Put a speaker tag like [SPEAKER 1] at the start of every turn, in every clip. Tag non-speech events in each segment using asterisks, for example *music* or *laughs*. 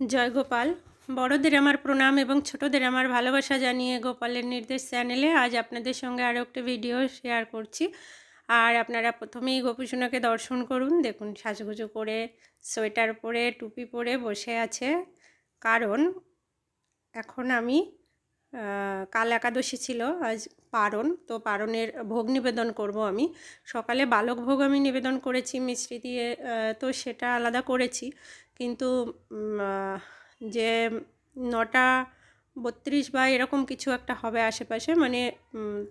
[SPEAKER 1] জয় গোপাল। বড়দের আমার প্রণাম এবং ছোটদের আমার ভালোবাসা জানিয়ে গোপালের নির্দেশ চ্যানেলে আজ আপনাদের সঙ্গে আরও একটা ভিডিও শেয়ার করছি। আর আপনারা প্রথমেই গোপুসোনাকে দর্শন করুন। দেখুন, সাজুগুজু করে, সোয়েটার পরে, টুপি পরে বসে আছে। কারণ এখন আমি কাল একাদশী ছিল, আজ পারণ। তো পারণের ভোগ নিবেদন করব আমি। সকালে বালক ভোগ আমি নিবেদন করেছি মিশ্রি দিয়ে তো সেটা আলাদা করেছি। কিন্তু যে নটা বত্রিশ বা এরকম কিছু একটা হবে আশেপাশে মানে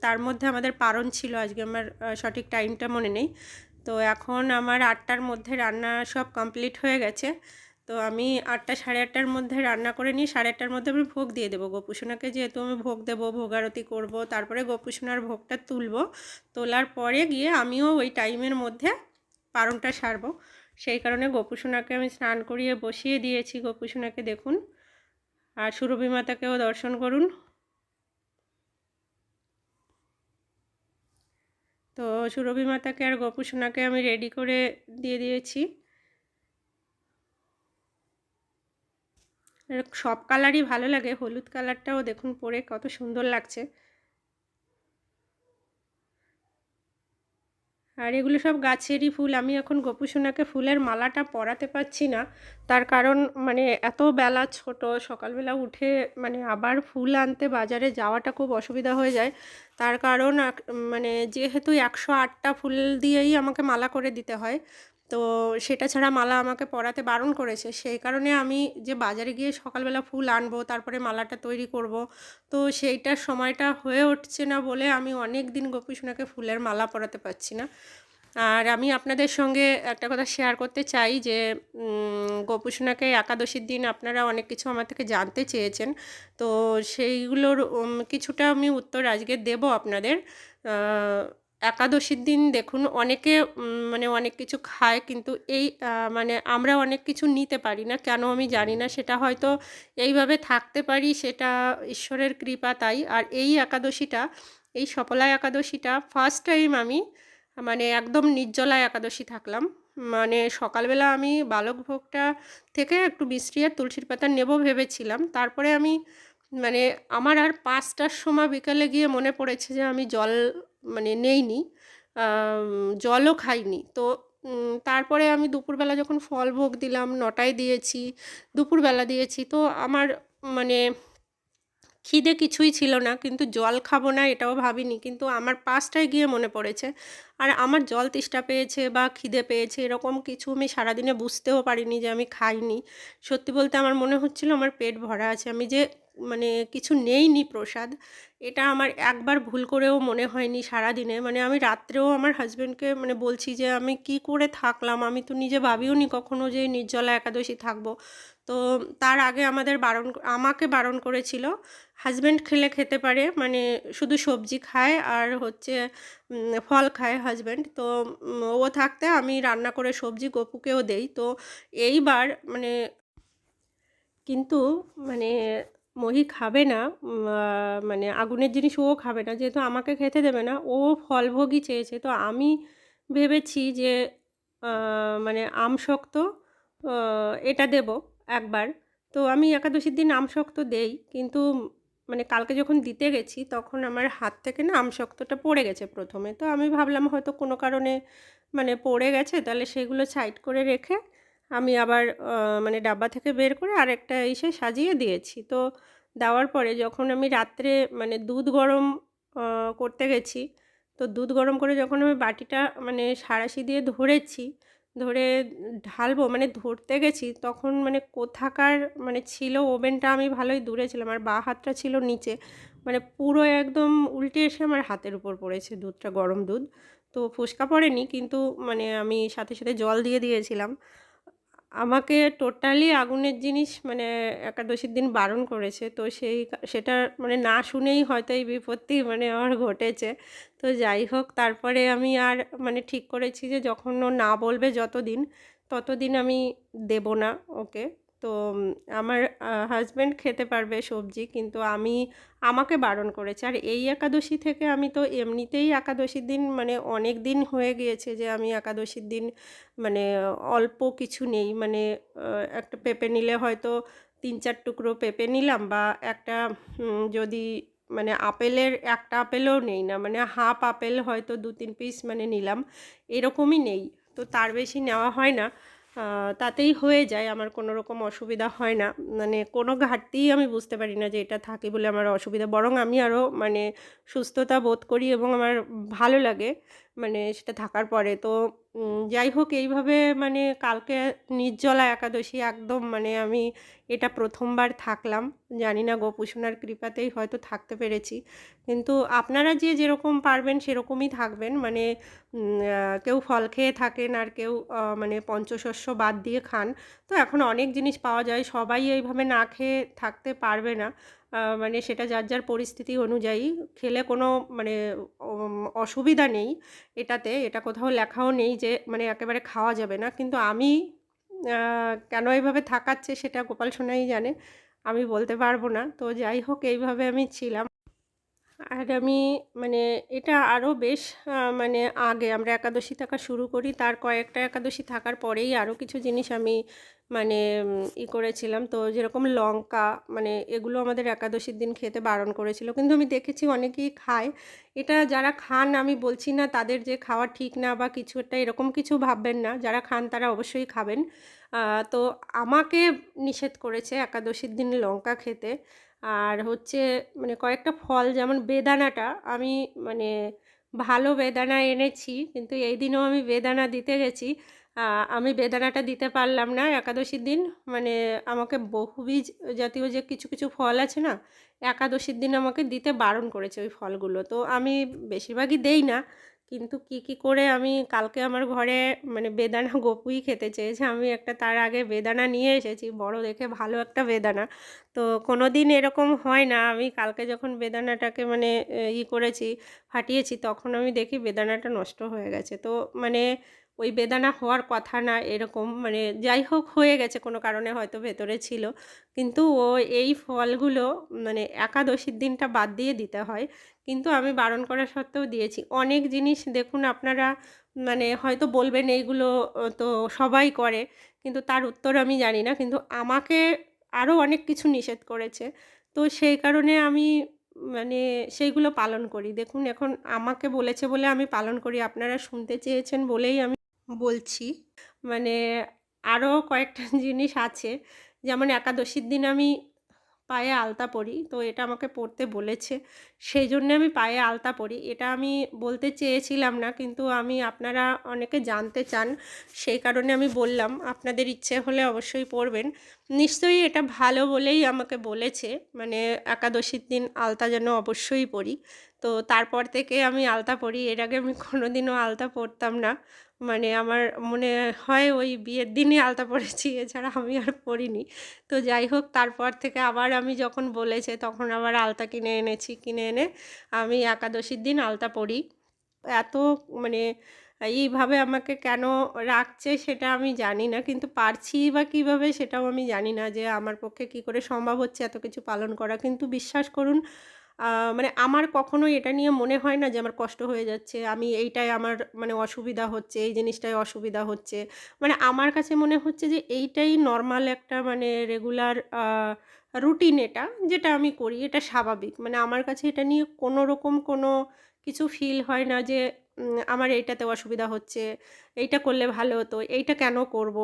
[SPEAKER 1] তার মধ্যে আমাদের পারণ ছিল আজকে আমার সঠিক টাইমটা মনে নেই। তো এখন আমার আটটার মধ্যে রান্না সব কমপ্লিট হয়ে গেছে। তো আমি আটটা, সাড়ে আটটার মধ্যে রান্না করে নিয়ে সাড়ে আটটার মধ্যে আমি ভোগ দিয়ে দেবো। গোপুসোনাকে যেহেতু আমি ভোগ দেবো, ভোগারতি করব, তারপরে গোপুসোনার ভোগটা তুলব। তোলার পরে গিয়ে আমিও ওই টাইমের মধ্যে পারণটা সারবো। সেই কারণে গোপুসোনাকে আমি স্নান করিয়ে বসিয়ে দিয়েছি। গোপুসোনাকে দেখুন আর সুরভি মাতাকেও দর্শন করুন। তো সুরভি মাতাকে আর গোপুসোনাকে আমি রেডি করে দিয়ে দিয়েছি। সব কালারই ভালো লাগে, হলুদ কালারটাও দেখুন পরে কত সুন্দর লাগছে। আর এগুলো সব গাছেরই ফুল। আমি এখন গোপুসোনাকে ফুলের মালাটা পরাতে পারছি না। তার কারণ মানে এত বেলা ছোট, সকালবেলা উঠে মানে আবার ফুল আনতে বাজারে যাওয়াটা খুব অসুবিধা হয়ে যায়। তার কারণ মানে যেহেতু একশো আটটা ফুল দিয়েই আমাকে মালা করে দিতে হয় তো সেটা ছাড়া মালা আমাকে পরাতে বারণ করেছে। সেই কারণে আমি যে বাজারে গিয়ে সকালবেলা ফুল আনব, তারপরে মালাটা তৈরি করব, তো সেইটার সময়টা হয়ে উঠছে না বলে আমি অনেক দিন গোপীসোনাকে ফুলের মালা পরাতে পারছি না। আর আমি আপনাদের সঙ্গে একটা কথা শেয়ার করতে চাই যে গোপুসোনাকে একাদশীর দিন আপনারা অনেক কিছু আমার থেকে জানতে চেয়েছেন, তো সেইগুলোর কিছুটা আমি উত্তর আজকে দেব আপনাদের। একাদশীর দিন দেখুন অনেকে মানে অনেক কিছু খায় কিন্তু এই মানে আমরা অনেক কিছু নিতে পারি না। কেন আমি জানি না, সেটা হয়তো এইভাবে থাকতে পারি, সেটা ঈশ্বরের কৃপা তাই। আর এই একাদশীটা, এই সফলা একাদশীটা ফার্স্ট টাইম আমি মানে একদম নির্জলা একাদশী থাকলাম। মানে সকালবেলা আমি বালক ভোগটা থেকে একটু মিষ্টি আর তুলসীর পাতা নেব ভেবেছিলাম। তারপরে আমি মানে আমার আর পাঁচটার সময় বিকালে গিয়ে মনে পড়েছে যে আমি জল মানে নেইনি জলও খাইনি। তো তারপরে আমি দুপুরবেলা যখন ফল ভোগ দিলাম, নটায় দিয়েছি, দুপুরবেলা দিয়েছি, তো আমার মানে খিদে কিছুই ছিল না, কিন্তু জল খাব না এটাও ভাবিনি। কিন্তু আমার পাঁচটায় গিয়ে মনে পড়েছে, আর আমার জল তেষ্টা পেয়েছে বা খিদে পেয়েছে এরকম কিছু আমি সারাদিনে বুঝতেও পারিনি যে আমি খাইনি। সত্যি বলতে আমার মনে হচ্ছিল আমার পেট ভরা আছে, আমি যে মানে কিছু নেইনি প্রসাদ, এটা আমার একবার ভুল করেও মনে হয়নি সারাদিনে। মানে আমি রাত্রেও আমার হাজব্যান্ডকে মানে বলছি যে আমি কি করে থাকলাম, আমি তো নিজে ভাবিও নি কখনো যে নির্জলা একাদশী থাকব। তো তার আগে আমাদের বারণ, আমাকে বারণ করেছিল হাজব্যান্ড খেলে খেতে পারে মানে শুধু সবজি খায় আর হচ্ছে ফল খায় হাজব্যান্ড তো ও থাকতে আমি রান্না করে সবজি গপুকেও দেই, তো এইবার মানে কিন্তু মানে মহি খাবে না মানে আগুনের জিনিস ও খাবে না, যেহেতু আমাকে খেতে দেবে না, ও ফলভোগই চেয়েছে, তো আমি ভেবেছি যে মানে আমশক্ত এটা দেব একবার, তো আমি একাদশীর দিন আমশক্ত দেই, কিন্তু মানে কালকে যখন দিতে গেছি, তখন আমার হাত থেকে না আমশক্তটা পড়ে গেছে প্রথমে। তো আমি ভাবলাম হয়তো কোনো কারণে মানে পড়ে গেছে, তাহলে সেগুলো সাইড করে রেখে আমি আবার মানে ডাব্বা থেকে বের করে আরেকটা এসে সাজিয়ে দিয়েছি। তো দেওয়ার পরে যখন আমি রাত্রে মানে দুধ গরম করতে গেছি, তো দুধ গরম করে যখন আমি বাটিটা মানে সাঁড়াশি দিয়ে ধরেছি ধরে ঢালবো মানে ধরতে গেছি, তখন মানে কোথাকার মানে ছিল ওভেনটা আমি ভালোই দূরে ছিলাম, আর বা হাতটা ছিল নিচে। মানে পুরো একদম উল্টে এসে আমার হাতের উপর পড়েছে দুধটা, গরম দুধ। তো ফুসকা পড়েনি, কিন্তু মানে আমি সাথে সাথে জল দিয়ে দিয়েছিলাম। আমাকে টোটালি আগুনের জিনিস মানে একাদশীর দিন বারণ করেছে। তো সেই সেটা মানে না শুনেই হয়তো এই বিপত্তি মানে আমার ঘটেছে। তো যাই হোক, তারপরে আমি আর মানে ঠিক করেছি যে যখন ও না বলবে যতদিন, ততদিন আমি দেব না ওকে। তো আমার হাজব্যান্ড খেতে পারবে সবজি, কিন্তু আমি আমাকে বারণ করেছে। আর এই একাদশী থেকে আমি তো এমনিতেই একাদশীর দিন মানে অনেক দিন হয়ে গিয়েছে যে আমি একাদশীর দিন মানে অল্প কিছু নেই। মানে একটা পেঁপে নিলে হয়তো তিন চার টুকরো পেঁপে নিলাম বা একটা যদি মানে আপেলের একটা আপেলও নেই না মানে হাফ আপেল হয়তো দু তিন পিস মানে নিলাম। এরকমই নেই। তো তার বেশি নেওয়া হয় না। তাতেই হয়ে যায়, আমার কোনো রকম অসুবিধা হয় না। মানে কোনো ঘাটতিই আমি বুঝতে পারি না যে এটা থাকে বলে আমার অসুবিধা। বরং আমি আরও মানে সুস্থতা বোধ করি এবং আমার ভালো লাগে। মানে সেটা থাকার পরে। তো যাই হোক এইভাবে মানে কালকে নির্জলা একাদশী একদম মানে আমি এটা প্রথমবার থাকলাম। জানি না গোপুসোনার কৃপাতেই হয়তো থাকতে পেরেছি। কিন্তু আপনারা যে যেরকম পারবেন সেরকমই থাকবেন। মানে কেউ ফল খেয়ে থাকেন আর কেউ মানে পঞ্চশস্য বাদ দিয়ে খান। তো এখন অনেক জিনিস পাওয়া যায়। সবাই এইভাবে না খেয়ে থাকতে পারবে না। মানে সেটা যার যার পরিস্থিতি অনুযায়ী খেলে কোনো মানে অসুবিধা নেই এটাতে। এটা কোথাও লেখাও নেই যে মানে একেবারে খাওয়া যাবে না। কিন্তু আমি কেন এইভাবে থাকাচ্ছে সেটা গোপাল সোনাই জানে। আমি বলতে পারব না। তো যাই হোক, এইভাবে আমি ছিলাম। আর আমি মানে এটা আরও বেশ মানে আগে আমরা একাদশী থাকা শুরু করি। তার কয়েকটা একাদশী থাকার পরেই আরও কিছু জিনিস আমি মানে ই করেছিলাম। তো যেরকম লঙ্কা মানে এগুলো আমাদের একাদশীর দিন খেতে বারণ করেছিল। কিন্তু আমি দেখেছি অনেকেই খায়। এটা যারা খান, আমি বলছি না তাদের যে খাওয়া ঠিক না বা কিছু একটা এরকম কিছু ভাববেন না। যারা খান তারা অবশ্যই খাবেন। তো আমাকে নিষেধ করেছে একাদশীর দিন লঙ্কা খেতে। আর হচ্ছে মানে কয়েকটা ফল, যেমন বেদানাটা আমি মানে ভালো বেদানা এনেছি। কিন্তু এই দিনেও আমি বেদানা দিতে গেছি। আমি বেদানাটা দিতে পারলাম না একাদশীর দিন। মানে আমাকে বহুবীজ জাতীয় যে কিছু কিছু ফল আছে না, একাদশীর দিন আমাকে দিতে বারণ করেছে ওই ফলগুলো। তো আমি বেশিরভাগই দেই না, কিন্তু কি কি করে আমি কালকে আমার ঘরে মানে বেদানা গোপুই খেতে চেয়েছে। আমি একটা তার আগে বেদানা নিয়ে এসেছি, বড় দেখে ভালো একটা বেদানা। তো কোনো দিন এরকম হয় না, আমি কালকে যখন বেদানাটাকে মানে ই করেছি, ফাটিয়েছি, তখন আমি দেখি বেদানাটা নষ্ট হয়ে গেছে। তো মানে ওই বেদানা হওয়ার কথা না, এরকম মানে যাই হোক হয়ে গেছে, কোনো কারণে হয়তো ভেতরে ছিল। কিন্তু ও এই ফলগুলো মানে একাদশীর দিনটা বাদ দিয়ে দিতে হয়। কিন্তু আমি বারণ করা সত্ত্বেও দিয়েছি। অনেক জিনিস দেখুন আপনারা মানে হয়তো বলবেন এইগুলো তো সবাই করে, কিন্তু তার উত্তর আমি জানি না। কিন্তু আমাকে আরও অনেক কিছু নিষেধ করেছে। তো সেই কারণে আমি মানে সেইগুলো পালন করি। দেখুন এখন আমাকে বলেছে বলে আমি পালন করি। আপনারা শুনতে চেয়েছেন বলেই আমি বলছি। মানে আরও কয়েকটা *laughs* জিনিস আছে। যেমন একাদশীর দিন আমি পায়ে আলতা পরি, তো এটা আমাকে পরতে বলেছে। সেই জন্যে আমি পায়ে আলতা পরি। এটা আমি বলতে চেয়েছিলাম না, কিন্তু আমি, আপনারা অনেকে জানতে চান, সেই কারণে আমি বললাম, আপনাদের ইচ্ছে হলে অবশ্যই পড়বেন। নিশ্চয়ই এটা ভালো বলেই আমাকে বলেছে। মানে একাদশীর দিন আলতা যেন অবশ্যই পরি। তো তারপর থেকে আমি আলতা পরি। এর আগে আমি কোনোদিনও আলতা পরতাম না। মানে আমার মনে হয় ওই বিয়ের দিনই আলতা পরেছি, এছাড়া আমি আর পরিনি। তো যাই হোক, তারপর থেকে আবার আমি যখন বলেছে, তখন আবার আলতা কিনে এনেছি, কিনে এনে আমি একাদশীর দিন আলতা পরি। এত মানে এইভাবে আমাকে কেন রাখছে সেটা আমি জানি না, কিন্তু পারছি বা কীভাবে সেটাও আমি জানি না যে আমার পক্ষে কী করে সম্ভব হচ্ছে এত কিছু পালন করা। কিন্তু বিশ্বাস করুন মানে আমার কখনোই এটা নিয়ে মনে হয় না যে আমার কষ্ট হয়ে যাচ্ছে। আমি এইটাই আমার মানে অসুবিধা হচ্ছে, এই জিনিসটাই অসুবিধা হচ্ছে। মানে আমার কাছে মনে হচ্ছে যে এইটাই নর্মাল একটা মানে রেগুলার রুটিন এটা যেটা আমি করি, এটা স্বাভাবিক। মানে আমার কাছে এটা নিয়ে কোনো রকম কোনো কিছু ফিল হয় না যে আমার এইটাতে অসুবিধা হচ্ছে, এইটা করলে ভালো হতো, এইটা কেন করব?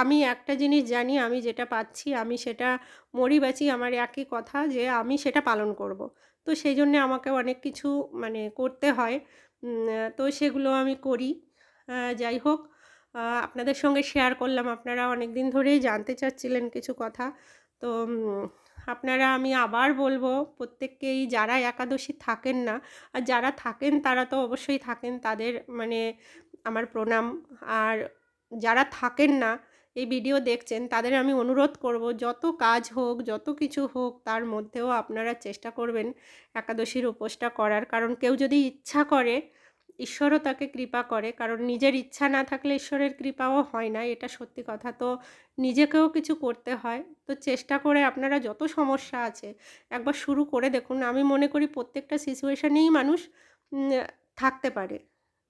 [SPEAKER 1] আমি একটা জিনিস জানি, আমি যেটা পাচ্ছি, আমি সেটা মরি বাঁচি, আমার একই কথা যে আমি সেটা পালন করব। তো সেই জন্যে আমাকে অনেক কিছু মানে করতে হয় তো সেগুলো আমি করি। যাই হোক আপনাদের সঙ্গে শেয়ার করলাম, আপনারা অনেক দিন ধরেই জানতে চাচ্ছিলেন কিছু কথা, তো আপনারা, আমি আবার বলব, প্রত্যেককেই যারা একাদশী থাকেন না, আর যারা থাকেন, তারা তো অবশ্যই থাকেন, তাদের মানে আমার প্রণাম। আর যারা থাকেন না, এই ভিডিও দেখছেন, তাদের আমি অনুরোধ করব, যত কাজ হোক, যত কিছু হোক, তার মধ্যেও আপনারা চেষ্টা করবেন একাদশীর উপোসটা করার। কারণ কেউ যদি ইচ্ছা করে ঈশ্বরও তাকে কৃপা করে, কারণ নিজের ইচ্ছা না থাকলে ঈশ্বরের কৃপাও হয় না, এটা সত্যি কথা। তো নিজেকেও কিছু করতে হয়। তো চেষ্টা করে আপনারা যত সমস্যা আছে একবার শুরু করে দেখুন। আমি মনে করি প্রত্যেকটা সিচুয়েশানেই মানুষ থাকতে পারে।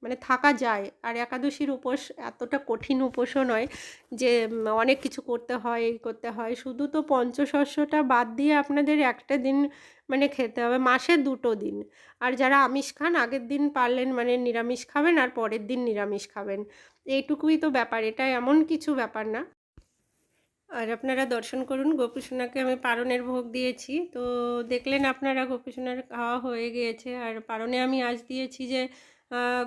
[SPEAKER 1] মানে থাকা যায়। আর একাদশীর উপোস এতটা কঠিন উপোসও নয় যে অনেক কিছু করতে হয়, এই করতে হয়। শুধু তো পঞ্চশস্যটা বাদ দিয়ে আপনাদের একটা দিন মানে খেতে হবে মাসে দুটো দিন। আর যারা আমিষ খান, আগের দিন পারলেন মানে নিরামিষ খাবেন আর পরের দিন নিরামিষ খাবেন। এইটুকুই তো ব্যাপার, এটা এমন কিছু ব্যাপার না। আর আপনারা দর্শন করুন, গোপুসোনাকে আমি পারণের ভোগ দিয়েছি। তো দেখলেন আপনারা গোপুসোনার খাওয়া হয়ে গিয়েছে। আর পারণে আমি আজ দিয়েছি যে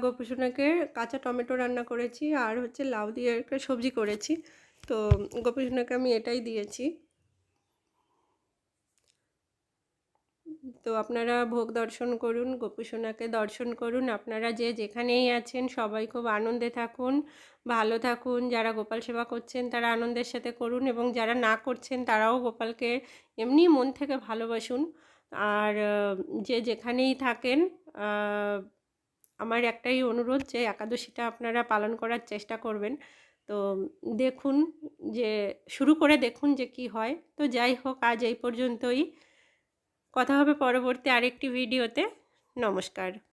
[SPEAKER 1] গোপুসোনাকে কাঁচা টমেটো রান্না করেছি আর হচ্ছে লাউ দিয়ে একটা সবজি করেছি। তো গোপুসোনাকে আমি এটাই দিয়েছি। তো আপনারা ভোগ দর্শন করুন গোপুসোনাকে দর্শন করুন। আপনারা যে যেখানেই আছেন, সবাই খুব আনন্দে থাকুন, ভালো থাকুন। যারা গোপাল সেবা করছেন, তারা আনন্দের সাথে করুন এবং যারা না করছেন, তারাও গোপালকে এমনি মন থেকে ভালোবাসুন। আর যে যেখানেই থাকেন আমার একটাই অনুরোধ যে একাদশীটা আপনারা পালন করার চেষ্টা করবেন। তো, দেখুন যে, শুরু করে দেখুন যে কি হয়। তো যাই হোক, আজ এই পর্যন্তই। কথা হবে পরবর্তী আরেকটি ভিডিওতে। নমস্কার।